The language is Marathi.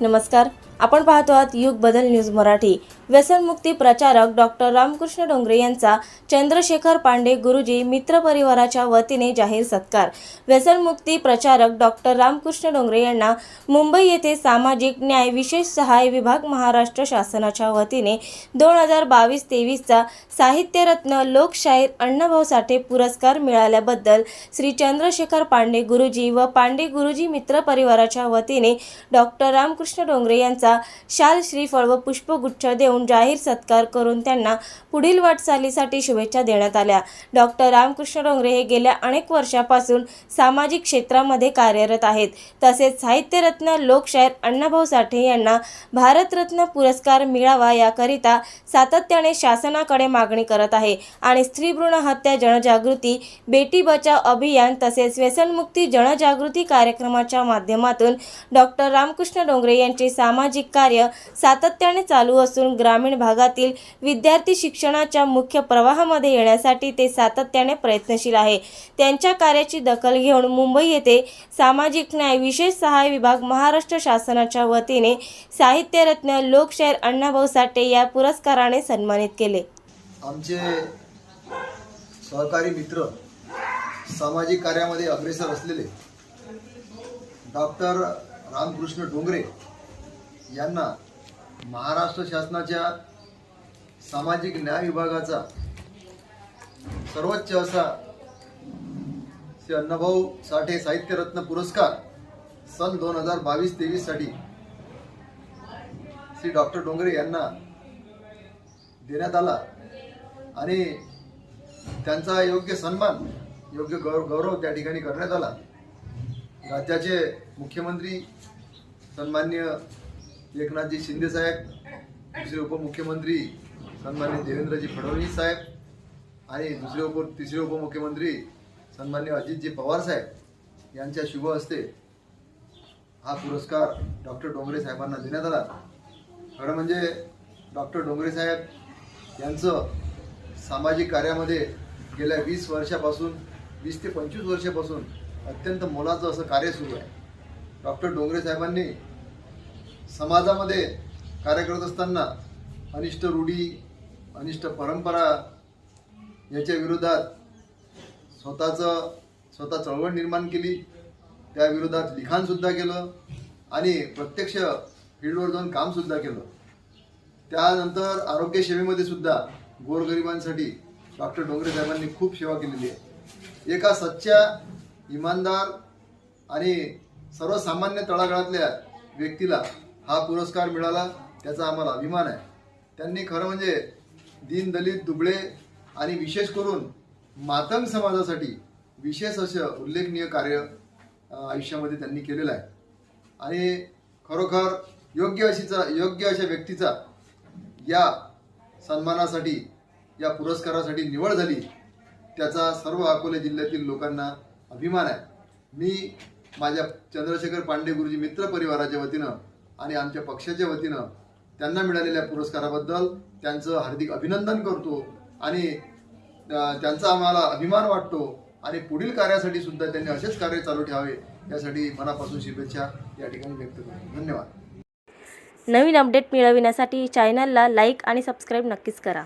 नमस्कार. आपण पाहतो आहात युग बदल न्यूज मराठी. व्यसनमुक्ती प्रचारक डॉक्टर रामकृष्ण डोंगरे यांचा चंद्रशेखर पांडे गुरुजी मित्र परिवाराच्या वतीने जाहीर सत्कार. व्यसनमुक्ती प्रचारक डॉक्टर रामकृष्ण डोंगरे यांना मुंबई येथे सामाजिक न्याय विशेष सहाय्य विभाग महाराष्ट्र शासनाच्या वतीने दोन हजार बावीस तेवीसचा साहित्यरत्न लोकशाहीर अण्णाभाऊ साठे पुरस्कार मिळाल्याबद्दल श्री चंद्रशेखर पांडे गुरुजी व पांडे गुरुजी मित्र परिवाराच्या वतीने डॉक्टर रामकृष्ण डोंगरे यांचा शाल श्रीफळ व पुष्पगुच्छ देऊन जाहीर सत्कार करून त्यांना पुढील वाटचालीसाठी शुभेच्छा देण्यात आल्या. डॉक्टर रामकृष्ण डोंगरे हे गेल्या अनेक वर्षापासून सामाजिक क्षेत्रामध्ये कार्यरत आहेत. तसेच साहित्यरत्न लोकशाहीर अण्णाभाऊ साठे यांना भारतरत्न पुरस्कार मिळावा याकरिता सातत्याने शासनाकडे मागणी करत आहे आणि स्त्रीभ्रूण हत्या जनजागृती बेटी बचाव अभियान तसेच व्यसनमुक्ती जनजागृती कार्यक्रमाच्या माध्यमातून डॉक्टर रामकृष्ण डोंगरे यांचे सामाजिक कार्य सातत्याने चालू असून ग्रामीण भागातील विद्यार्थी शिक्षणाच्या मुख्य प्रवाहामध्ये येण्यासाठी ते सातत्याने प्रयत्नशील आहे. त्यांच्या कार्याची दखल घेऊन मुंबई येथे सामाजिक न्याय विशेष सहाय्य विभाग महाराष्ट्र शासनाच्या वतीने साहित्यरत्न लोकशाहीर अण्णाभाऊ साठे या पुरस्काराने सन्मानित केले. आमचे सहकारी मित्र सामाजिक कार्यामध्ये अग्रेसर असलेले डॉक्टर रामकृष्ण डोंगरे यांना महाराष्ट्र शासनाच्या सामाजिक न्याय विभागाचा सर्वोच्च असा श्री अण्णाभाऊ साठे साहित्यरत्न पुरस्कार सन दोन हजार बावीस तेवीससाठी श्री डॉक्टर डोंगरे यांना देण्यात आला. आणि त्यांचा योग्य सन्मान योग्य गौरव गौरव त्या ठिकाणी करण्यात आला. राज्याचे मुख्यमंत्री सन्मान्य एकनाथजी शिंदे साहेब दुसरे उपमुख्यमंत्री सन्मान्य देवेंद्रजी फडणवीस साहेब आणि दुसरे उप तिसरे उपमुख्यमंत्री सन्मान्य अजितजी पवार साहेब यांच्या शुभ हस्ते हा पुरस्कार डॉक्टर डोंगरे साहेबांना देण्यात आला. खरं म्हणजे डॉक्टर डोंगरे साहेब यांचं सामाजिक कार्यामध्ये गेल्या वीस वर्षापासून वीस ते पंचवीस वर्षापासून अत्यंत मोलाचं असं कार्य सुरू आहे. डॉक्टर डोंगरे साहेबांनी समाजामध्ये कार्य करत असताना अनिष्ट रूढी अनिष्ट परंपरा याच्या विरोधात स्वतःचं स्वतः चळवळ निर्माण केली. त्या विरोधात लिखाणसुद्धा केलं आणि प्रत्यक्ष फील्डवर जाऊन कामसुद्धा केलं. त्यानंतर आरोग्य सेवेमध्ये सुद्धा गोरगरिबांसाठी डॉक्टर डोंगरे साहेबांनी खूप सेवा केलेली आहे. एका सच्च्या इमानदार आणि सर्वसामान्य तळागाळातल्या व्यक्तीला हा पुरस्कार मिळाला त्याचा आम्हाला अभिमान आहे. त्यांनी खरं म्हणजे दीनदलित दुबळे आणि विशेष करून मातंग समाजासाठी विशेष असं उल्लेखनीय कार्य आयुष्यामध्ये त्यांनी केलेलं आहे. आणि खरोखर योग्य अशीचा योग्य अशा व्यक्तीचा या सन्मानासाठी या पुरस्कारासाठी निवड झाली त्याचा सर्व अकोले जिल्ह्यातील लोकांना अभिमान आहे. मी माझ्या चंद्रशेखर पांडे गुरुजी मित्र परिवाराच्या वतीनं आणि आमच्या पक्षाच्या वतीनं त्यांना मिळालेल्या पुरस्काराबद्दल त्यांचं हार्दिक अभिनंदन करतो आणि त्यांचा आम्हाला अभिमान वाटतो आणि पुढील कार्यासाठी सुद्धा त्यांनी असेच कार्य चालू ठेवावे यासाठी मनापासून शुभेच्छा या ठिकाणी व्यक्त करतो. धन्यवाद. नवीन अपडेट मिळविण्यासाठी चॅनलला लाईक आणि सबस्क्राईब नक्कीच करा.